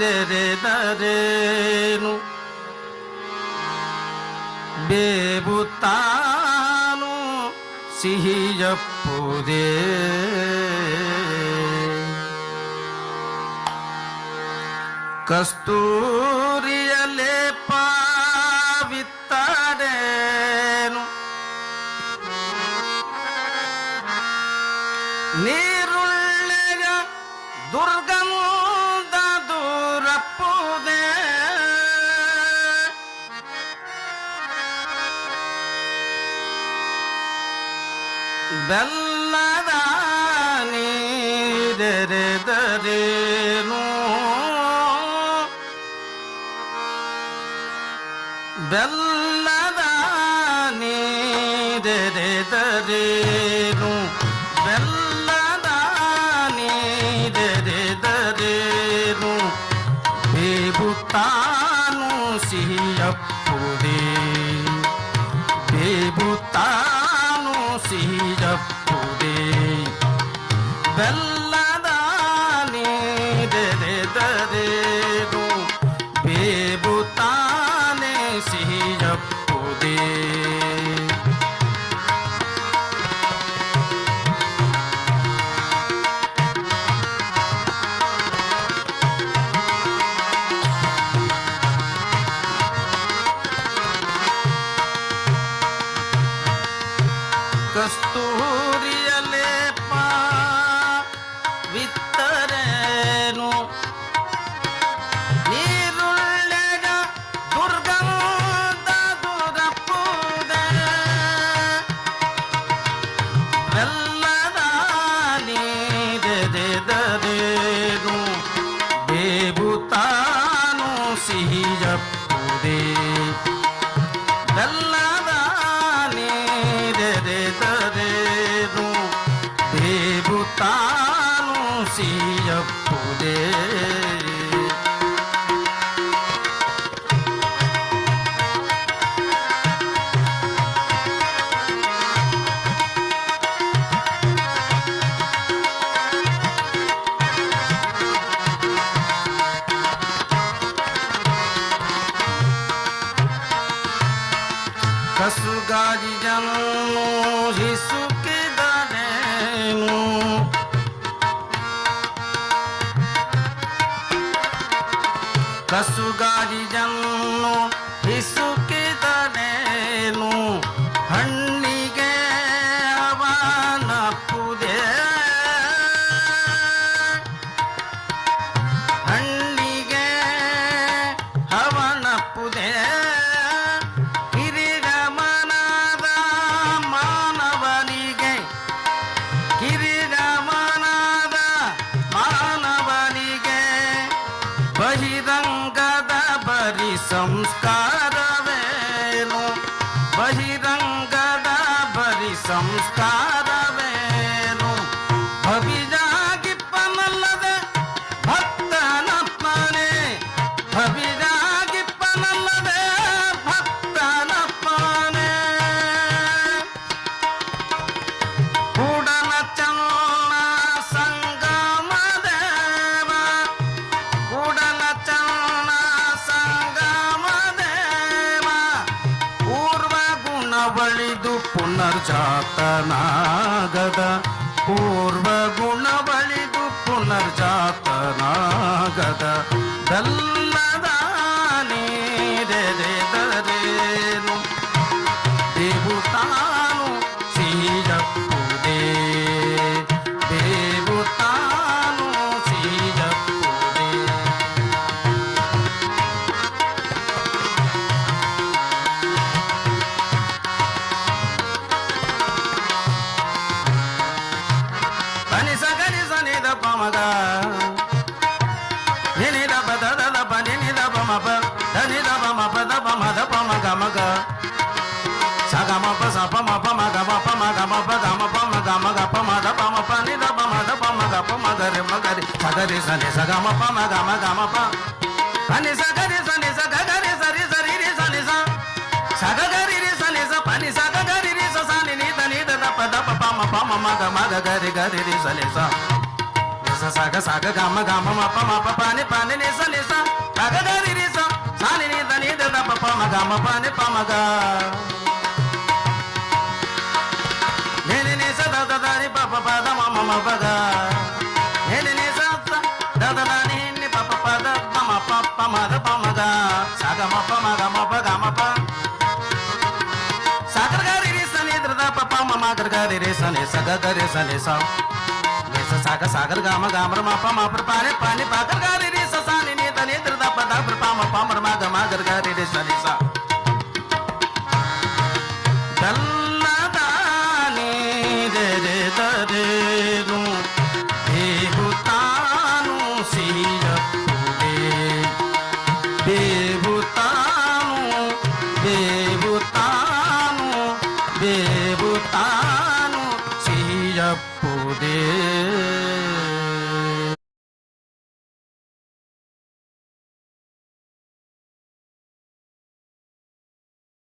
ನೀರೆರೆದರೇನು ಬೇಬುತ್ತಾನು ಸಿಹಿಯಪ್ಪುದೇ. ಕಸ್ತೂರಿಯ ಲೇಪವಿತ್ತಡೇನು ನೀರುಳ್ಳೆಯ ದುರ್ಗಂಧ ಬೆಲ್ಲದ ನೀರೆರೆದರೇನು ಬೆಲ್ಲದ ನೀರೆರೆದರೇನು ಬೆಲ್ಲದ ನೀರೆರೆದರೇನು ಬೇಬುತ್ತಾನು ಸಿಹಿಯಪ್ಪುದೇ ಸಿಹಿಯಪ್ಪುದೇ ಕಸ್ತೂರಿಯ Hello. acı canım. ಸಂಸ್ಕಾರ ಗುಣ ಬಳಿದು ಪುನರ್ಜಾತನಾಗದ ಪೂರ್ವ ಗುಣ ಬಳಿದು ಪುನರ್ಜಾತನಾಗದ గరి సని సగ మప మగ మగ మప పని సగ రి సని సగ గరి సరి సరి రి సని స సగ గరి రి సని స పని సగ గరి రి స సని ని దని ద ప ద ప మ ప మ మగ మగ గరి గరి రి సని స స సగ సగ గమ గమ మప మప పని పని ని సని స సగ గరి రి స సని ని దని ద ప ప మగ మ పని ప మగ ని ని స ద ద ని ప ప ప ద మ మ మ ప గ గమప మగమప గమప సాగర్ గారి రేసనే ద్రద పప మమాగర్ గారి రేసనే సగ గరి సనే సా. దేశ సాగ సాగర్ గామ గామర మాప మాపర పాని పాని పాగర్ గారి రేస సాని నేత నేద్రద పద పమ పామర మాగ మాగర్ గారి రేసనే மனப்புதே